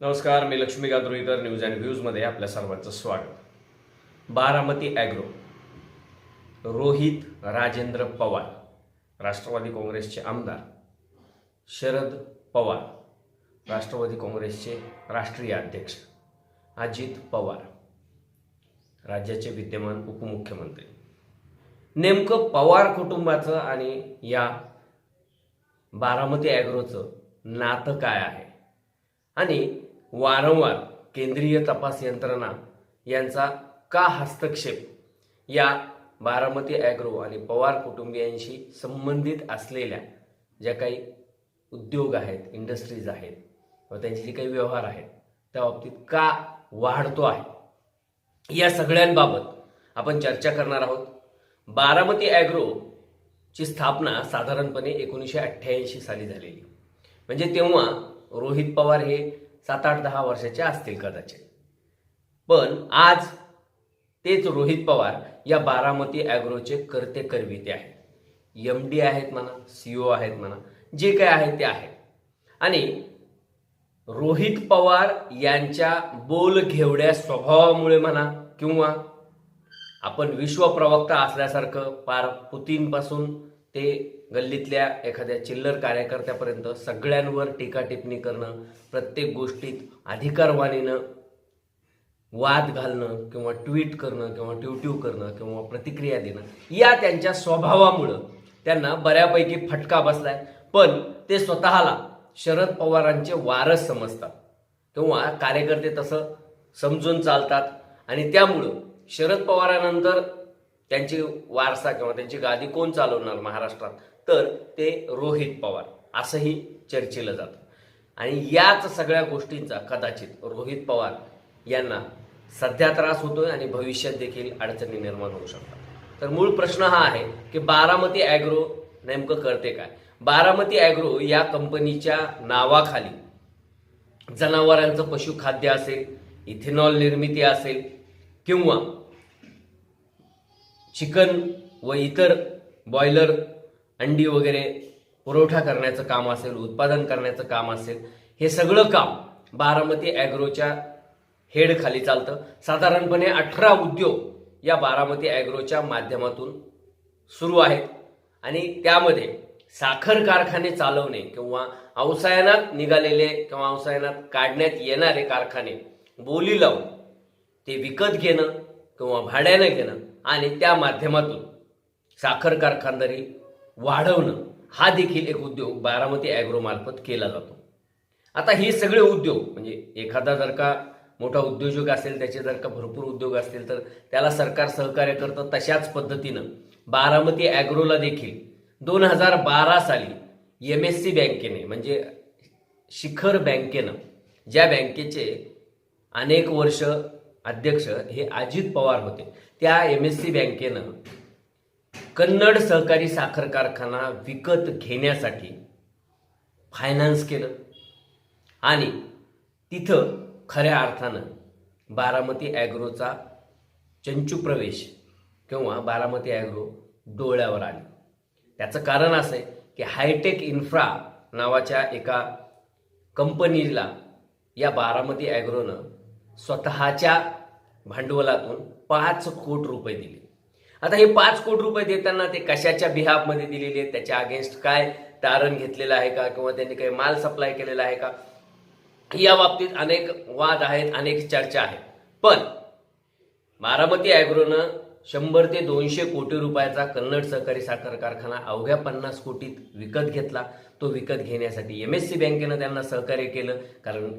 नमस्कार मी Laxmikant Ruikar news and व्ह्यूजमध्ये आपल्या सर्वांचं स्वागत. बारामती ॲग्रो रोहित राजेंद्र पवार राष्ट्रवादी काँग्रेसचे आमदार शरद पवार राष्ट्रवादी काँग्रेसचे राष्ट्रीय अध्यक्ष अजित पवार राज्याचे विद्यमान उपमुख्यमंत्री. नेमकं पवार कुटुंबाचं आणि या बारामती ॲग्रोचं नातं काय आहे? आणि वारंवार केंद्रीय तपास यंत्रणा यांचा का हस्तक्षेप? या बारामती ॲग्रो आणि पवार कुटुंबियांशी संबंधित असलेल्या ज्या काही उद्योग आहेत इंडस्ट्रीज आहेत व त्यांचे जे काही व्यवहार आहेत त्या बाबतीत का वाढतो आहे? या सगळ्यांबाबत आपण चर्चा करणार आहोत. बारामती ॲग्रोची स्थापना साधारणपणे एकोणीसशे अठ्ठ्याऐंशी साली झालेली. म्हणजे तेव्हा रोहित पवार हे सात आठ दहा वर्षाचे असतील कदाचित. पण आज तेच रोहित पवार या बारामती ॲग्रोचे करते करविते आहेत. एम डी आहेत म्हणा सीओ आहेत म्हणा जे काय आहे ते आहे. आणि रोहित पवार यांच्या बोल घेवड्या स्वभावामुळे म्हणा किंवा आपण विश्वप्रवक्ता असल्यासारखं पार पुतीनपासून ते गल्लीतल्या एखाद्या चिल्लर कार्यकर्त्यापर्यंत सगळ्यांवर टीका टिप्पणी करणं प्रत्येक गोष्टीत अधिकारवाणीनं वाद घालणं किंवा ट्विट करणं किंवा ट्यूट्यू करणं किंवा प्रतिक्रिया देणं या त्यांच्या स्वभावामुळं त्यांना बऱ्यापैकी फटका बसलाय. पण ते स्वतःला शरद पवारांचे वारस समजतात किंवा कार्यकर्ते तसं समजून चालतात आणि त्यामुळं शरद पवारानंतर त्यांची वारसा किंवा त्यांची गादी कोण चालवणार महाराष्ट्रात? तर ते रोहित पवार असंही चर्चेलं जातं. आणि याच सगळ्या गोष्टींचा कदाचित रोहित पवार यांना सध्या त्रास होतोय आणि भविष्यात देखील अडचणी निर्माण होऊ शकतात. तर मूळ प्रश्न हा आहे की बारामती ॲग्रो नेमकं करते काय? बारामती ॲग्रो या कंपनीच्या नावाखाली जनावरांचं पशुखाद्य असेल इथेनॉल निर्मिती असेल किंवा चिकन व इतर बॉयलर अंडी वगैरे पुरवठा करण्याचं काम असेल उत्पादन करण्याचं काम असेल हे सगळं काम बारामती ॲग्रोच्या हेडखाली चालतं. साधारणपणे अठरा उद्योग या बारामती ॲग्रोच्या माध्यमातून सुरू आहेत. आणि त्यामध्ये साखर कारखाने चालवणे किंवा अवसायनात निघालेले किंवा अवसायनात काढण्यात येणारे कारखाने बोली लावून ते विकत घेणं किंवा भाड्यानं घेणं आणि त्या माध्यमातून साखर कारखानदारी वाढवणं हा देखील एक उद्योग बारामती ॲग्रोमार्फत केला जातो. आता हे सगळे उद्योग म्हणजे एखादा जर का मोठा उद्योजक असेल त्याचे जर का भरपूर उद्योग असतील तर त्याला सरकार सहकार्य करतं तशाच पद्धतीनं. बारामती ॲग्रोला देखील दोन हजार बारा साली एम एस सी बँकेने म्हणजे शिखर बँकेनं ज्या बँकेचे अनेक वर्ष अध्यक्ष हे अजित पवार होते त्या एम एस सी बँकेनं कन्नड सहकारी साखर कारखाना विकत घेण्यासाठी फायनान्स केलं. आणि तिथं खऱ्या अर्थानं बारामती ॲग्रोचा चंचू प्रवेश किंवा बारामती ॲग्रो डोळ्यावर आली. त्याचं कारण असं आहे की हायटेक इन्फ्रा नावाच्या एका कंपनीला या बारामती ॲग्रोनं स्वतःच्या भांडवलातून पाच कोटी रुपये दिले. आता हे पाच कोटी रुपये देताना ते कशाच्या बिहाफमध्ये दिलेले आहेत? त्याच्या अगेन्स्ट काय तारण घेतलेलं आहे का? किंवा त्यांनी काही माल सप्लाय केलेला आहे का? या बाबतीत अनेक वाद आहेत अनेक चर्चा आहेत पण बारामती ॲग्रोनं शंभर ते दोनशे कोटी रुपयाचा कन्नड सहकारी साखर कारखाना अवघ्या पन्नास कोटीत विकत घेतला. तो विकत घेण्यासाठी एम एस सी बँकेनं त्यांना सहकार्य केलं. कारण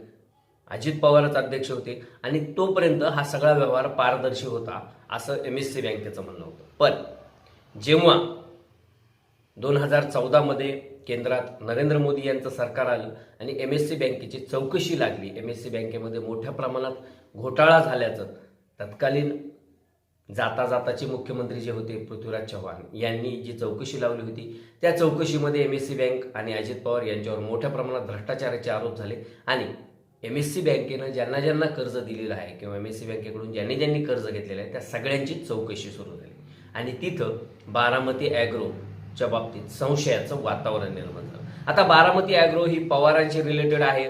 अजित पवारच अध्यक्ष होते आणि तोपर्यंत हा सगळा व्यवहार पारदर्शी होता असं एम एस सी बँकेचं म्हणणं होतं. पण जेव्हा दोन हजार चौदामध्ये केंद्रात नरेंद्र मोदी यांचं सरकार आलं आणि एम एस सी बँकेची चौकशी लागली एम एस सी बँकेमध्ये मोठ्या प्रमाणात घोटाळा झाल्याचं तत्कालीन जाता जाताचे मुख्यमंत्री जे होते पृथ्वीराज चव्हाण यांनी जी चौकशी लावली होती त्या चौकशीमध्ये एम एस सी बँक आणि अजित पवार यांच्यावर मोठ्या प्रमाणात भ्रष्टाचाराचे आरोप झाले आणि एम एस सी बँकेनं ज्यांना ज्यांना कर्ज दिलेलं आहे किंवा एम एस सी बँकेकडून ज्यांनी ज्यांनी कर्ज घेतलेलं आहे त्या सगळ्यांची चौकशी सुरू झाली. आणि तिथं बारामती ॲग्रोच्या बाबतीत संशयाचं वातावरण निर्माण झालं. आता बारामती ॲग्रो ही पवारांशी रिलेटेड आहे.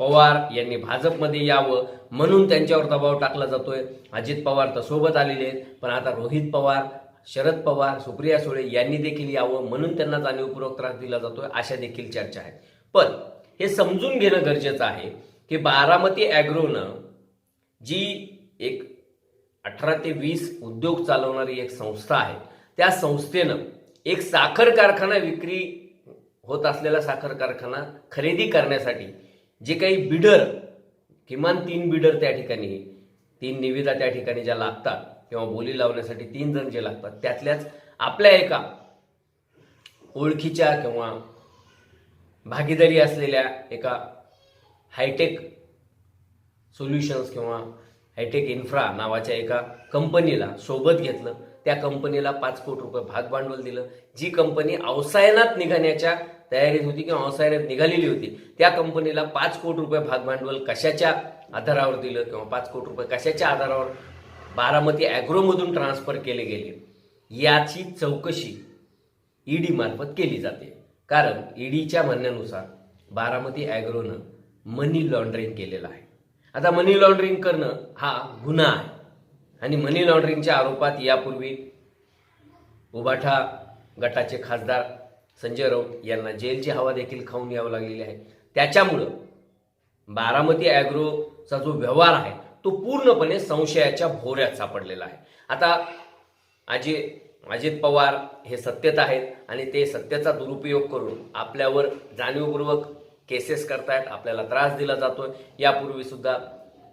पवार यांनी भाजपमध्ये यावं म्हणून त्यांच्यावर दबाव टाकला जातोय. अजित पवार तर सोबत आलेले आहेत पण आता रोहित पवार शरद पवार सुप्रिया सुळे यांनी देखील यावं म्हणून त्यांना जाणीवपूर्वक त्रास दिला जातोय अशा देखील चर्चा आहेत. पण हे समजून घेणं गरजेचं आहे की बारामती ॲग्रोनं जी एक अठरा ते वीस उद्योग चालवणारी एक संस्था आहे त्या संस्थेनं एक साखर कारखाना विक्री होत असलेला साखर कारखाना खरेदी करण्यासाठी जे काही बिडर किमान तीन बिडर त्या ठिकाणी तीन निविदा त्या ठिकाणी ज्या लागतात किंवा बोली लावण्यासाठी तीन जण जे लागतात त्यातल्याच आपल्या एका ओळखीच्या किंवा भागीदारी असलेल्या एका हायटेक सोल्युशन्स किंवा हायटेक इन्फ्रा नावाच्या एका कंपनीला सोबत घेतलं. त्या कंपनीला पाच कोटी रुपये भाग भांडवल दिलं. जी कंपनी अवसायनात निघण्याच्या तयारीत होती किंवा अवसायनात निघालेली होती त्या कंपनीला पाच कोटी रुपये भाग भांडवल कशाच्या आधारावर दिलं किंवा पाच कोटी रुपये कशाच्या आधारावर बारामती ॲग्रोमधून ट्रान्सफर केले गेले याची चौकशी ईडी मार्फत केली जाते. कारण ईडीच्या म्हणण्यानुसार बारामती ॲग्रोनं मनी लॉन्ड्रिंग केलेलं आहे. आता मनी लॉन्ड्रिंग करणं हा गुन्हा आहे. आणि मनी लॉन्ड्रिंगच्या आरोपात यापूर्वी उबाठा गटाचे खासदार संजय राऊत यांना जेलची हवा देखील खाऊन यावं लागलेली आहे. त्याच्यामुळं बारामती ॲग्रोचा जो व्यवहार आहे तो पूर्णपणे संशयाच्या भोऱ्यात सापडलेला आहे. आता अजय अजित पवार हे सत्तेत आहेत आणि ते सत्तेचा दुरुपयोग करून आपल्यावर जाणीवपूर्वक केसेस करतायत आपल्याला त्रास दिला जातोय. यापूर्वी सुद्धा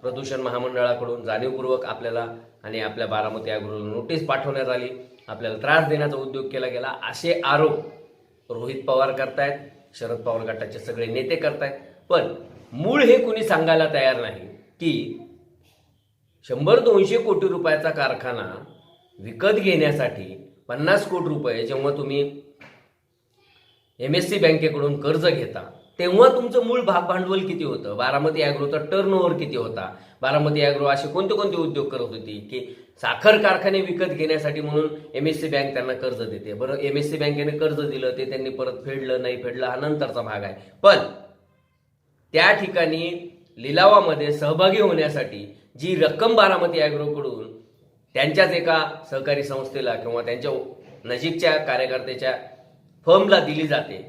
प्रदूषण महामंडळाकडून जाणीवपूर्वक आपल्याला आणि आपल्या बारामती ॲग्रोला नोटीस पाठवण्यात आली. आपल्याला त्रास देण्याचा उद्योग केला गेला. असे आरोप रोहित पवार करतायत शरद पवार गटाचे सगळे नेते करतायत. पण मूळ हे कुणी सांगायला तयार नाही की शंभर दोनशे कोटी रुपयाचा कारखाना विकत घेण्यासाठी पन्नास कोटी रुपये जेव्हा तुम्ही एम एस सी बँकेकडून कर्ज घेता तेव्हा तुमचं मूळ भाग भांडवल किती होतं? बारामती ॲग्रोचा टर्न ओव्हर किती होता? बारामती ॲग्रो असे कोणते कोणते उद्योग करत होती की साखर कारखाने विकत घेण्यासाठी म्हणून एम एस सी बँक त्यांना कर्ज देते? बरं एम एस सी बँकेने कर्ज दिलं ते त्यांनी परत फेडलं नाही फेडलं हा नंतरचा भाग आहे. पण त्या ठिकाणी लिलावामध्ये सहभागी होण्यासाठी जी रक्कम बारामती ॲग्रोकडून त्यांच्याच एका सहकारी संस्थेला किंवा त्यांच्या नजीकच्या कार्यकर्त्याच्या फर्मला दिली जाते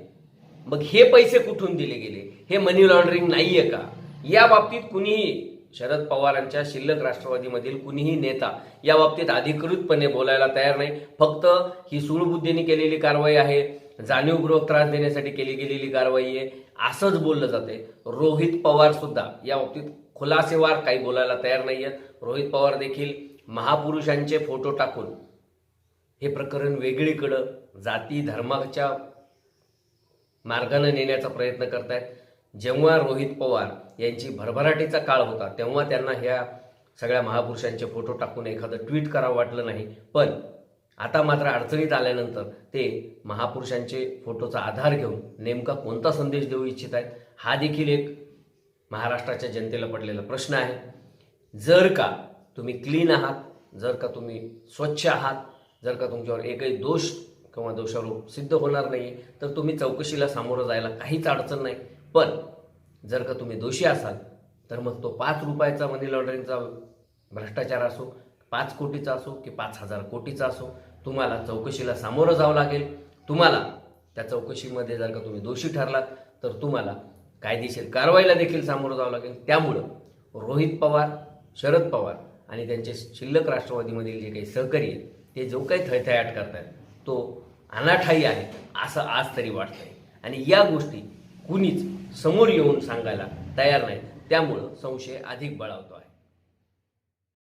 मग हे पैसे कुठून दिले गेले? हे मनी लॉन्ड्रिंग नाहीये का? या बाबतीत कुणीही शरद पवारांच्या शिल्लक राष्ट्रवादीमधील कुणीही नेता या बाबतीत अधिकृतपणे बोलायला तयार नाही. फक्त ही सुळबुद्धीने केलेली कारवाई आहे. जाणीवपूर्वक त्रास देण्यासाठी केली गेलेली कारवाई आहे. असंच बोललं जाते रोहित पवार सुद्धा या बाबतीत खुलासेवार काही बोलायला तयार नाही आहेत रोहित पवार देखील महापुरुषांचे फोटो टाकून हे प्रकरण वेगळीकडं जाती धर्माच्या मार्गाने नेण्याचा प्रयत्न करतायत. जेव्हा रोहित पवार यांची भरभराटीचा काळ होता तेव्हा त्यांना ह्या सगळ्या महापुरुषांचे फोटो टाकून एखादं ट्विट करावं वाटलं नाही. पण आता मात्र अडचणीत आल्यानंतर ते महापुरुषांचे फोटोचा आधार घेऊन नेमका कोणता संदेश देऊ इच्छित आहेत हा देखील एक महाराष्ट्राच्या जनतेला पडलेला प्रश्न आहे. जर का तुम्ही क्लीन आहात जर का तुम्ही स्वच्छ आहात जर का तुमच्यावर एकही दोष किंवा दोषारोप सिद्ध होणार नाही तर तुम्ही चौकशीला सामोरं जायला काहीच अडचण नाही. पण जर का तुम्ही दोषी असाल तर मग तो पाच रुपयाचा मनी लॉन्ड्रिंगचा भ्रष्टाचार असो पाच कोटीचा असो की पाच हजार कोटीचा असो तुम्हाला चौकशीला सामोरं जावं लागेल. तुम्हाला त्या चौकशीमध्ये जर का तुम्ही दोषी ठरलात तर तुम्हाला कायदेशीर कारवाईला देखील सामोरं जावं लागेल. त्यामुळं रोहित पवार शरद पवार आणि त्यांचे शिल्लक राष्ट्रवादीमधील जे काही सहकारी आहेत ते जो काही थयथयाट करतायत तो अनाठाई आहे असं आज तरी वाटतंय. आणि या गोष्टी कुणीच समोर येऊन सांगायला तयार नाहीत. त्यामुळं संशय अधिक बळावतो आहे.